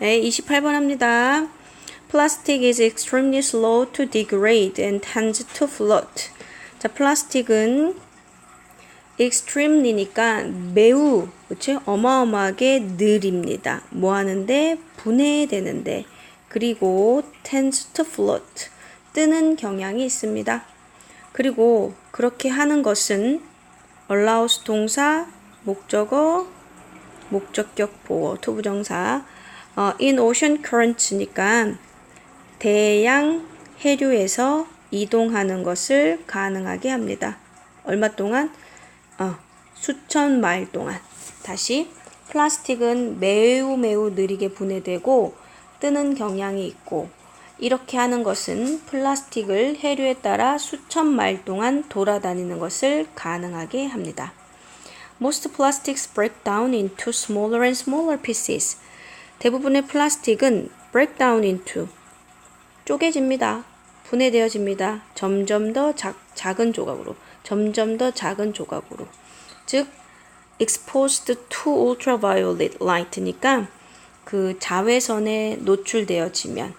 네, 28번 합니다. Plastic is extremely slow to degrade and tends to float. 자, 플라스틱은 extremely니까 매우, 그치? 어마어마하게 느립니다. 뭐 하는데? 분해되는데. 그리고 tends to float. 뜨는 경향이 있습니다. 그리고 그렇게 하는 것은 allows 동사, 목적어, 목적격 보어, 투부정사, 어, in ocean currents니까 대양 해류에서 이동하는 것을 가능하게 합니다. 얼마 동안? 어, 수천 마일 동안. 다시 플라스틱은 매우 매우 느리게 분해되고 뜨는 경향이 있고 이렇게 하는 것은 플라스틱을 해류에 따라 수천 마일 동안 돌아다니는 것을 가능하게 합니다. Most plastics break down into smaller and smaller pieces. 대부분의 플라스틱은 break down into 쪼개집니다. 분해되어집니다. 점점 더 작, 작은 조각으로, 점점 더 작은 조각으로. 즉, exposed to ultraviolet light니까 그 자외선에 노출되어지면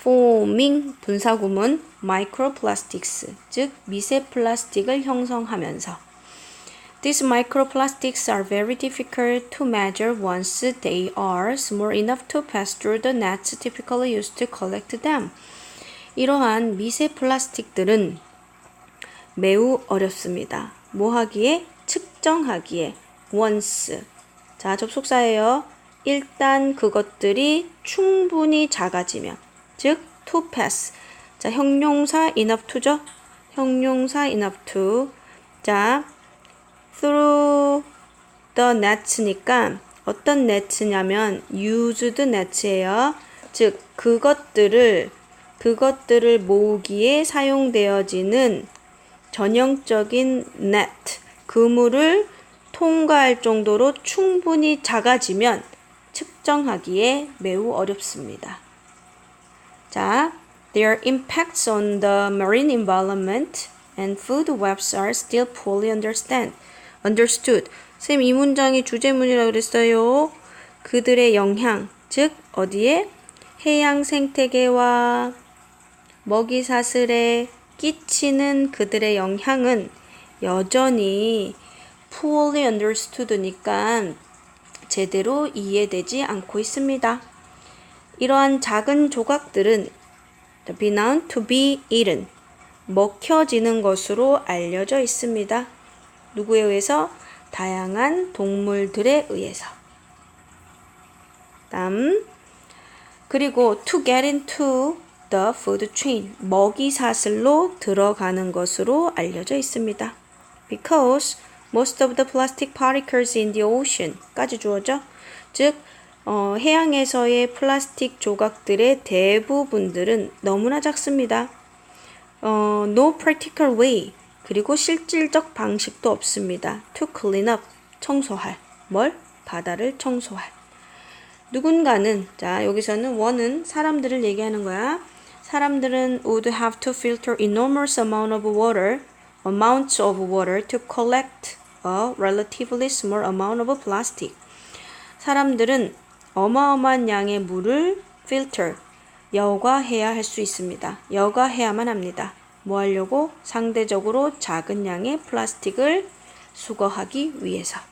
forming 분사구문 microplastics 즉 미세 플라스틱을 형성하면서 These microplastics are very difficult to measure once they are small enough to pass through the nets typically used to collect them. 이러한 미세 플라스틱들은 매우 어렵습니다. 뭐 하기에? 측정하기에. once. 자, 접속사예요. 일단 그것들이 충분히 작아지면. 즉, to pass. 자, 형용사 enough to죠? 형용사 enough to. 자, the net니까 어떤 net냐면 used net예요. 즉, 그것들을 그것들을 모으기에 사용되어지는 전형적인 net, 그물을 통과할 정도로 충분히 작아지면 측정하기에 매우 어렵습니다. 자, their impacts on the marine environment and food webs are still poorly understand, understood. 쌤, 이 문장이 주제문이라고 그랬어요. 그들의 영향, 즉, 어디에? 해양 생태계와 먹이 사슬에 끼치는 그들의 영향은 여전히 poorly understood니까 제대로 이해되지 않고 있습니다. 이러한 작은 조각들은 be known to be eaten, 먹혀지는 것으로 알려져 있습니다. 누구에 의해서? 다양한 동물들에 의해서. 다음 그리고 to get into the food chain, 먹이 사슬로 들어가는 것으로 알려져 있습니다. Because most of the plastic particles in the ocean까지 주어져. 즉, 어, 해양에서의 플라스틱 조각들의 대부분들은 너무나 작습니다. 어, no practical way. 그리고 실질적 방식도 없습니다. to clean up. 청소할. 뭘? 바다를 청소할. 누군가는, 자, 여기서는 원은 사람들을 얘기하는 거야. 사람들은 would have to filter enormous amount of water, amounts of water to collect a relatively small amount of plastic. 사람들은 어마어마한 양의 물을 filter, 여과해야 할 수 있습니다. 여과해야만 합니다. 뭐 하려고? 상대적으로 작은 양의 플라스틱을 수거하기 위해서.